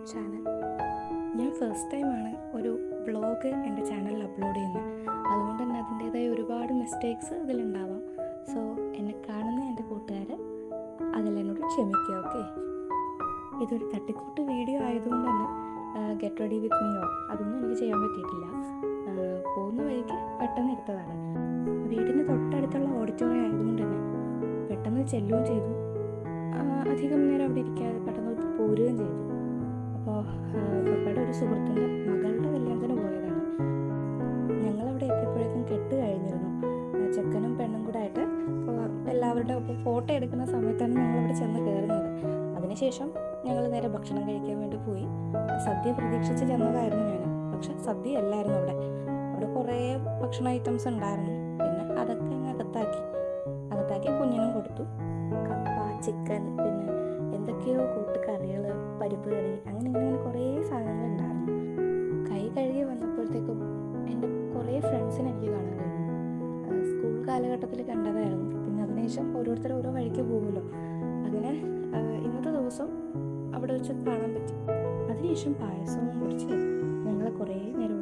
YouTube channel ഞാൻ first ടൈമാണ് ഒരു വ്ളോഗ് എന്റെ ചാനലിൽ അപ്ലോഡ് ചെയ്യുന്നത്. അതുകൊണ്ട് തന്നെ അതിന്റേതായ ഒരുപാട് മിസ്റ്റേക്സ് ഇതിലുണ്ടാവാം സോ എന്നെ കാണുന്ന എന്റെ കൂട്ടുകാർ അതിലെന്നോട് ക്ഷമിക്കുക ഓക്കെ ഇതൊരു തട്ടിക്കൂട്ട് വീഡിയോ ആയതുകൊണ്ട് തന്നെ ഗെറ്റ് റെഡി വിത്ത് മീയോ അതൊന്നും എനിക്ക് ചെയ്യാൻ പറ്റിയിട്ടില്ല. പോകുന്ന വഴിക്ക് പെട്ടെന്ന് എടുത്തതാണ്. വീടിന് തൊട്ടടുത്തുള്ള ഓഡിറ്റോറിയം ആയതുകൊണ്ട് തന്നെ പെട്ടെന്ന് ചെല്ലുകയും ചെയ്തു. അധികം നേരം അവിടെ ഇരിക്കാതെ പെട്ടെന്ന് പോരുകയും ചെയ്തു. അപ്പോൾ പപ്പയുടെ ഒരു സുഹൃത്തിന്റെ മകളുടെ കല്യാണത്തിന് പോയതാണ്. ഞങ്ങളവിടെ എത്തിയപ്പോഴേക്കും കെട്ട് കഴിഞ്ഞിരുന്നു. ചെക്കനും പെണ്ണും കൂടെ ആയിട്ട് എല്ലാവരുടെ ഒപ്പം ഫോട്ടോ എടുക്കുന്ന സമയത്താണ് ഞങ്ങളവിടെ ചെന്ന് കയറുന്നത്. അതിനുശേഷം ഞങ്ങൾ നേരെ ഭക്ഷണം കഴിക്കാൻ വേണ്ടി പോയി. സദ്യ പ്രതീക്ഷിച്ച് ചെന്നതായിരുന്നു ഞാൻ. പക്ഷെ സദ്യ അല്ലായിരുന്നു അവിടെ. അവിടെ കുറേ ഭക്ഷണ ഐറ്റംസ് ഉണ്ടായിരുന്നു. പിന്നെ അതൊക്കെ അങ്ങ് അകത്താക്കി. അകത്താക്കി കുഞ്ഞിനും കൊടുത്തു. കപ്പ ചിക്കൻ പിന്നെ എന്തൊക്കെയോ കൂട്ടുകറികൾ പരിപ്പ് കറി അങ്ങനെ ഇങ്ങനെ കുറേ സാധനങ്ങൾ ഉണ്ടായിരുന്നു. കൈ കഴുകി വന്നപ്പോഴത്തേക്കും എന്റെ കുറേ ഫ്രണ്ട്സിനെ എനിക്ക് കാണാൻ കഴിഞ്ഞു. സ്കൂൾ കാലഘട്ടത്തിൽ കണ്ടതായിരുന്നു. പിന്നെ അതിനുശേഷം ഓരോരുത്തർ ഓരോ വഴിക്ക് പോകുമല്ലോ. അങ്ങനെ ഇന്നത്തെ ദിവസം അവിടെ വെച്ച് കാണാൻ പറ്റി. അതിനുശേഷം പായസവും കുടിച്ച് ഞങ്ങൾ കുറേ നേരം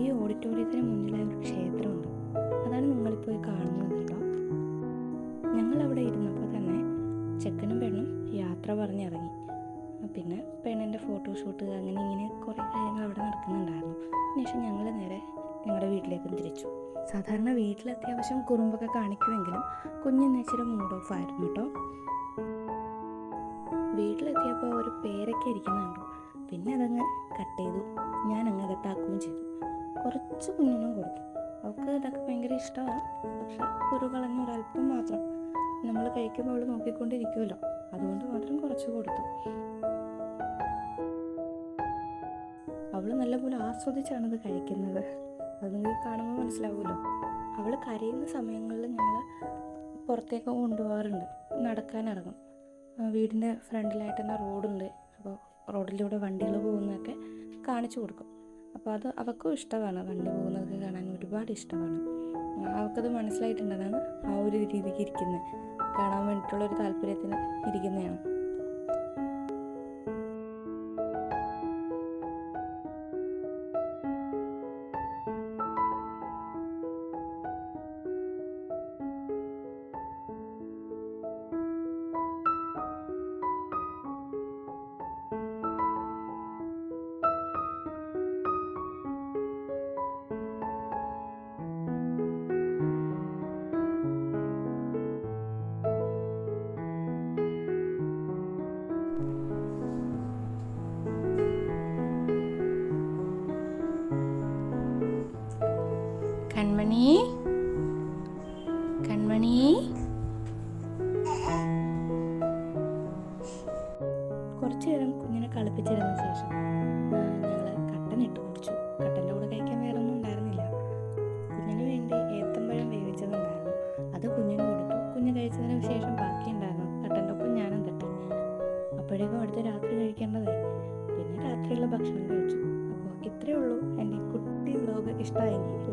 ഈ ഓഡിറ്റോറിയത്തിന് മുന്നിലായി ഒരു ക്ഷേത്രമുണ്ട്. അതാണ് നിങ്ങളിപ്പോൾ കാണുന്നത് കേട്ടോ. ഞങ്ങൾ അവിടെ ഇരുന്നപ്പോൾ തന്നെ ചെക്കനും പെണ്ണും യാത്ര പറഞ്ഞിറങ്ങി. പിന്നെ പെണ്ണിന്റെ ഫോട്ടോഷൂട്ട് അങ്ങനെ ഇങ്ങനെ കുറേ കാര്യങ്ങൾ അവിടെ നടക്കുന്നുണ്ടായിരുന്നു. അതിനുശേഷം ഞങ്ങൾ നേരെ ഞങ്ങളുടെ വീട്ടിലേക്കും തിരിച്ചു. സാധാരണ വീട്ടിൽ അത്യാവശ്യം കുറുമ്പൊക്കെ കാണിക്കുമെങ്കിലും കുഞ്ഞിന്ന് മൂഡ് ഓഫ് ആയിരുന്നു കേട്ടോ. വീട്ടിലെത്തിയപ്പോൾ ഒരു പേരൊക്കെ ഇരിക്കുന്നുണ്ടോ. പിന്നെ അതങ്ങ് കട്ട് ചെയ്തു. ഞാൻ അങ്ങ് അകത്താക്കുകയും ചെയ്തു. കുറച്ച് കുഞ്ഞിനും കൊടുക്കും. അവൾക്ക് ഇതൊക്കെ ഭയങ്കര ഇഷ്ടമാണ്. പക്ഷെ കുരു ഒരല്പം മാത്രം നമ്മൾ കഴിക്കുമ്പോൾ അവൾ നോക്കിക്കൊണ്ടിരിക്കുമല്ലോ. അതുകൊണ്ട് മാത്രം കുറച്ച് കൊടുത്തു. അവൾ നല്ലപോലെ ആസ്വദിച്ചാണ് ഇത് കഴിക്കുന്നത്. അത് നിങ്ങൾക്ക് കാണുമ്പോൾ മനസ്സിലാവുമല്ലോ. അവൾ കരയുന്ന സമയങ്ങളിൽ ഞങ്ങൾ പുറത്തേക്ക് കൊണ്ടുപോകാറുണ്ട്. നടക്കാനിറങ്ങും. വീടിന്റെ ഫ്രണ്ടിലായിട്ട് തന്നെ റോഡുണ്ട്. അപ്പോൾ റോഡിലൂടെ വണ്ടികൾ പോകുന്നതൊക്കെ കാണിച്ചു കൊടുക്കും. അപ്പോൾ അത് അവൾക്കും ഇഷ്ടമാണ് വണ്ടി പോകുന്നതൊക്കെ കാണാൻ ഒരുപാട് ഇഷ്ടമാണ്. അവൾക്കത് മനസ്സിലായിട്ടുണ്ട് അതാണ് ആ ഒരു രീതിക്ക് ഇരിക്കുന്നത് കാണാൻ വേണ്ടിയിട്ടുള്ളൊരു താല്പര്യത്തിന് ഇരിക്കുന്നതാണ്. കൺമണി. കൺമണി. കുറച്ചു നേരം കുഞ്ഞിനെ കളിപ്പിച്ചിരുന്ന ശേഷം ഞങ്ങൾ കട്ടൻ ഇട്ട് കുടിച്ചു. കട്ടന്റെ കൂടെ കഴിക്കാൻ വേറെ ഒന്നും ഉണ്ടായിരുന്നില്ല. കുഞ്ഞിന് വേണ്ടി ഏത്തമ്പഴം വേവിച്ചതുണ്ടായിരുന്നു. അത് കുഞ്ഞിന് കൊടുത്തു. കുഞ്ഞ് കഴിച്ചതിന് ശേഷം ബാക്കി ഉണ്ടായിരുന്നു കട്ടന്റെ ഒപ്പം ഞാനും തട്ടി അപ്പോഴേക്കും അടുത്ത രാത്രി കഴിക്കേണ്ടതായി. പിന്നെ രാത്രിയുള്ള ഭക്ഷണം കഴിച്ചു. അപ്പോൾ ഇത്രയേ ഉള്ളൂ. എന്റെ കുട്ടി വ്ലോഗ് ഇഷ്ടമായെങ്കിൽ